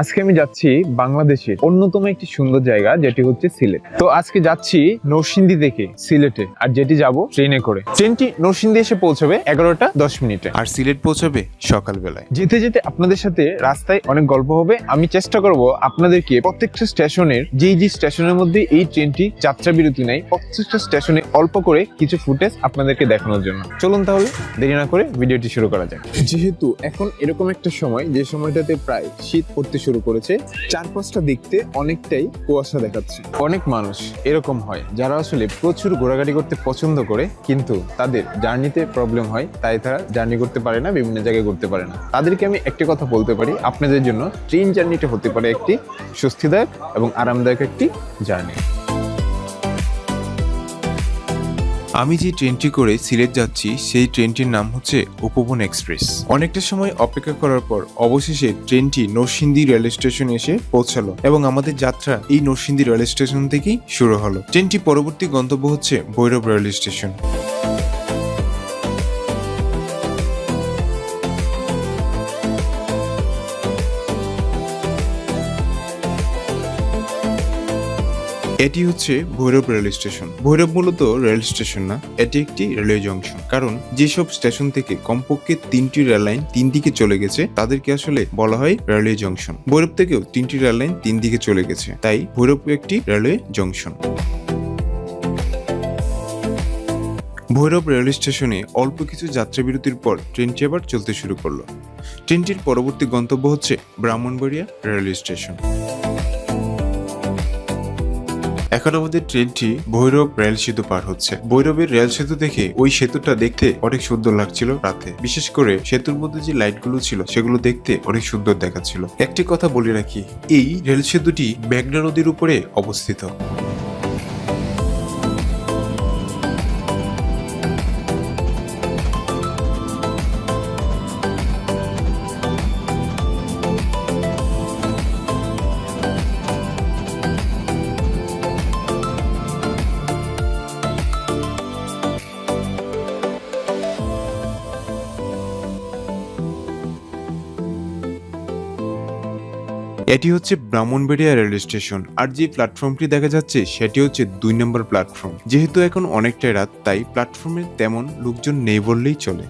আজকে আমি যাচ্ছি বাংলাদেশের অন্যতম একটি সুন্দর জায়গা যেটি হচ্ছে সিলেট। তো আজকে যাচ্ছি নরসিংদী থেকে সিলেটে আর যেটি যাব ট্রেনে করে। ট্রেনটি নরসিংদী এসে পৌঁছবে এগারোটা দশ মিনিটে। আর সিলেট পৌঁছাবে সকালবেলায়। যেতে যেতে আপনাদের সাথে রাস্তায় অনেক গল্প হবে। আমি চেষ্টা করব আপনাদেরকে প্রত্যেকটা স্টেশনের যেই যে স্টেশনের মধ্যে এই ট্রেনটি যাত্রা বিরতি নেয় প্রত্যেকটা স্টেশনে অল্প করে কিছু ফুটেজ আপনাদেরকে দেখানোর জন্য। চলুন তাহলে দেরি না করে ভিডিওটি শুরু করা যাক। যেহেতু এখন এরকম একটা সময় যে সময়টাতে প্রায় শীত পড়তে শুরু করেছে, চারপাশটা দেখতে অনেকটাই কুয়াশা দেখাচ্ছে। অনেক মানুষ এরকম হয়, যারা আসলে প্রচুর ঘোরাঘাটি করতে পছন্দ করে, কিন্তু তাদের জার্নিতে প্রবলেম হয়, তাই তারা জার্নি করতে পারে না, বিভিন্ন জায়গায় ঘুরতে পারে না। তাদেরকে আমি একটি কথা বলতে পারি, আপনাদের জন্য ট্রেন জার্নিটা হতে পারে একটি স্বস্তিদায়ক এবং আরামদায়ক একটি জার্নি। আমি যে ট্রেনটি করে সিলেট যাচ্ছি, সেই ট্রেনটির নাম হচ্ছে উপবন এক্সপ্রেস। অনেকটা সময় অপেক্ষা করার পর অবশেষে ট্রেনটি নরসিংদী রেল স্টেশন এসে পৌঁছালো এবং আমাদের যাত্রা এই নরসিংদী রেল স্টেশন থেকেই শুরু হলো। ট্রেনটি পরবর্তী গন্তব্য হচ্ছে ভৈরব রেল স্টেশন। এটি হচ্ছে ভৈরব রেল স্টেশন। ভৈরব মূলত রেল স্টেশন না, এটি একটি রেলওয়ে জংশন। কারণ যেসব স্টেশন থেকে কমপক্ষে তিনটি রেল লাইন তিন দিকে চলে গেছে, তাদেরকে আসলে বলা হয় রেলওয়ে জংশন। ভৈরব থেকেও তিনটি রেল লাইন তিন দিকে চলে গেছে, তাই ভৈরব একটি রেলওয়ে জংশন। ভৈরব রেল স্টেশনে অল্প কিছু যাত্রা বিরতির পর ট্রেনটি আবার চলতে শুরু করল। ট্রেনটির পরবর্তী গন্তব্য হচ্ছে ব্রাহ্মণবাড়িয়া রেলওয়ে স্টেশন। এখন আমাদের ট্রেনটি ভৈরব রেল সেতু পার হচ্ছে। ভৈরবের রেল সেতু দেখে ওই সেতুটা দেখতে অনেক সুন্দর লাগছিল রাতে। বিশেষ করে সেতুর মধ্যে যে লাইটগুলো ছিল, সেগুলো দেখতে অনেক সুন্দর দেখাচ্ছিল। একটি কথা বলে রাখি, এই রেল সেতুটি মেঘনা নদীর উপরে অবস্থিত। এটি হচ্ছে ব্রাহ্মণবেড়িয়া রেল স্টেশন, আর যে প্ল্যাটফর্মটি দেখা যাচ্ছে সেটি হচ্ছে দুই নম্বর প্ল্যাটফর্ম। যেহেতু এখন অনেকটাই রাত, তাই প্ল্যাটফর্মে তেমন লোকজন নেই বললেই চলে।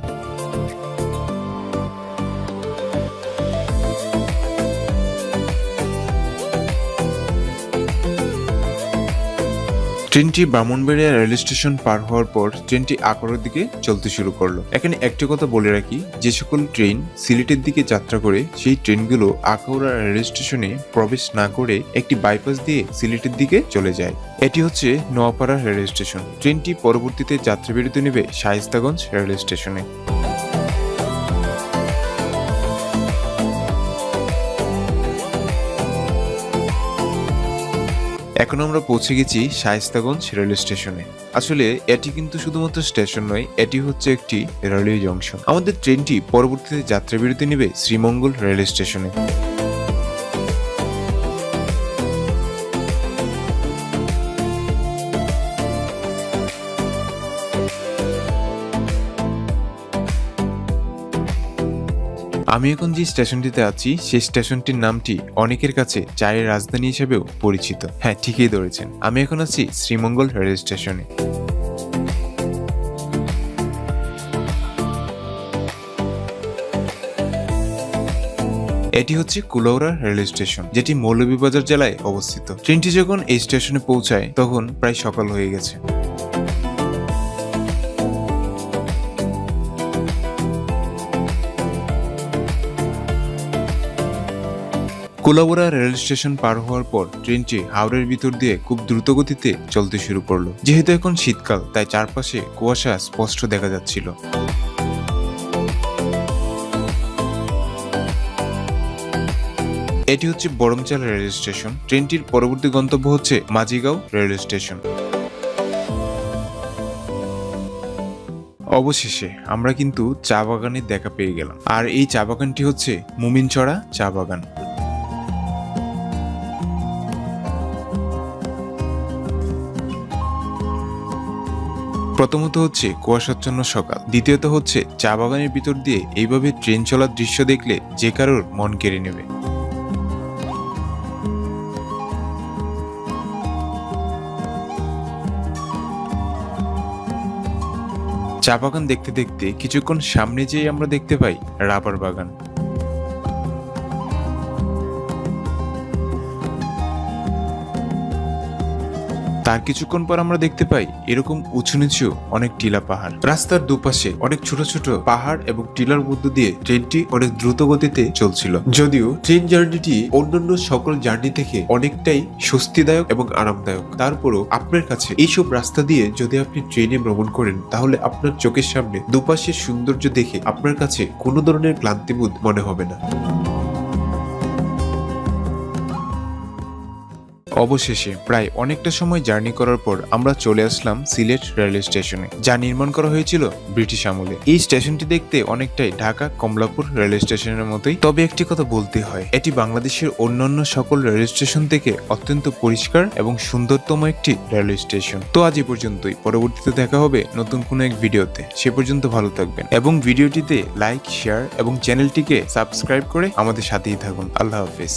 ট্রেনটি ব্রাহ্মণবাড়িয়া রেল স্টেশন পার হওয়ার পর ট্রেনটি আকরের দিকে চলতে শুরু করল। এখানে একটি কথা বলে রাখি, যে সকল ট্রেন সিলেটের দিকে যাত্রা করে, সেই ট্রেনগুলো আখাউড়া রেল স্টেশনে প্রবেশ না করে একটি বাইপাস দিয়ে সিলেটের দিকে চলে যায়। এটি হচ্ছে নোয়াপাড়া রেল স্টেশন। ট্রেনটি পরবর্তীতে যাত্রা বিরতি নেবে শায়েস্তাগঞ্জ রেল স্টেশনে। এখন আমরা পৌঁছে গেছি শায়স্তাগঞ্জ রেলওয়ে স্টেশনে। আসলে এটি কিন্তু শুধুমাত্র স্টেশন নয়, এটি হচ্ছে একটি রেলওয়ে জংশন। আমাদের ট্রেনটি পরবর্তীতে যাত্রা বিরতি নেবে শ্রীমঙ্গল রেলওয়ে স্টেশনে। আমি এখন যে স্টেশনটিতে আছি, সেই স্টেশনটির নামটি অনেকের কাছে চায়ের রাজধানী হিসেবেও পরিচিত। হ্যাঁ ঠিকই ধরেছেন। আমি এখন আছি শ্রীমঙ্গল রেল স্টেশনে। এটি হচ্ছে কুলাউড়া রেল স্টেশন, যেটি মৌলভীবাজার জেলায় অবস্থিত। ট্রেনটি যখন এই স্টেশনে পৌঁছায়, তখন প্রায় সকাল হয়ে গেছে। কোলাবরা রেল স্টেশন পার হওয়ার পর ট্রেনটি হাওড়ের ভিতর দিয়ে খুব দ্রুত গতিতে চলতে শুরু করল। যেহেতু এখন শীতকাল, তাই চারপাশে কুয়াশা স্পষ্ট দেখা যাচ্ছিল। এটি হচ্ছে বরমচাল রেল স্টেশন। ট্রেনটির পরবর্তী গন্তব্য হচ্ছে মাঝিগাঁও রেল স্টেশন। অবশেষে আমরা কিন্তু চা বাগানের দেখা পেয়ে গেলাম। আর এই চা বাগানটি হচ্ছে মুমিনচড়া চা বাগান। প্রথমত হচ্ছে কুয়াশাচ্ছন্ন সকাল। দ্বিতীয়ত হচ্ছে চা বাগানের ভিতর দিয়ে এইভাবে ট্রেন চলার দৃশ্য দেখলে যে কারোর মন কেড়ে নেবে। চা বাগান দেখতে দেখতে কিছুক্ষণ সামনে যেয়ে আমরা দেখতে পাই রাবার বাগান। তার কিছুক্ষণ পর আমরা দেখতে পাই এরকম উঁচু নিচু অনেক টিলা পাহাড়। রাস্তার দুপাশে অনেক ছোট ছোট পাহাড় এবং টিলার মধ্য দিয়ে ট্রেনটি অনেক দ্রুত গতিতে চলছিল। যদিও ট্রেন জার্নিটি অন্যান্য সকল জার্নি থেকে অনেকটাই স্বস্তিদায়ক এবং আরামদায়ক। তারপরও আপনার কাছে এইসব রাস্তা দিয়ে যদি আপনি ট্রেনে ভ্রমণ করেন, তাহলে আপনার চোখের সামনে দুপাশের সৌন্দর্য দেখে আপনার কাছে কোনো ধরনের ক্লান্তিবোধ মনে হবে না। অবশেষে প্রায় অনেকটা সময় জার্নি করার পর আমরা চলে আসলাম সিলেট রেলওয়ে স্টেশনে, যা নির্মাণ করা হয়েছিল ব্রিটিশ আমলে। এই স্টেশনটি দেখতে অনেকটাই ঢাকা কমলাপুর রেলওয়ে স্টেশনের মতোই। তবে একটি কথা বলতে হয়, এটি বাংলাদেশের অন্যান্য সকল রেলওয়ে স্টেশন থেকে অত্যন্ত পরিষ্কার এবং সুন্দরতম একটি রেলওয়ে স্টেশন। তো আজ এ পর্যন্তই, পরবর্তীতে দেখা হবে নতুন কোনো এক ভিডিওতে। সে পর্যন্ত ভালো থাকবেন এবং ভিডিওটিতে লাইক শেয়ার এবং চ্যানেলটিকে সাবস্ক্রাইব করে আমাদের সাথেই থাকুন। আল্লাহ হাফিজ।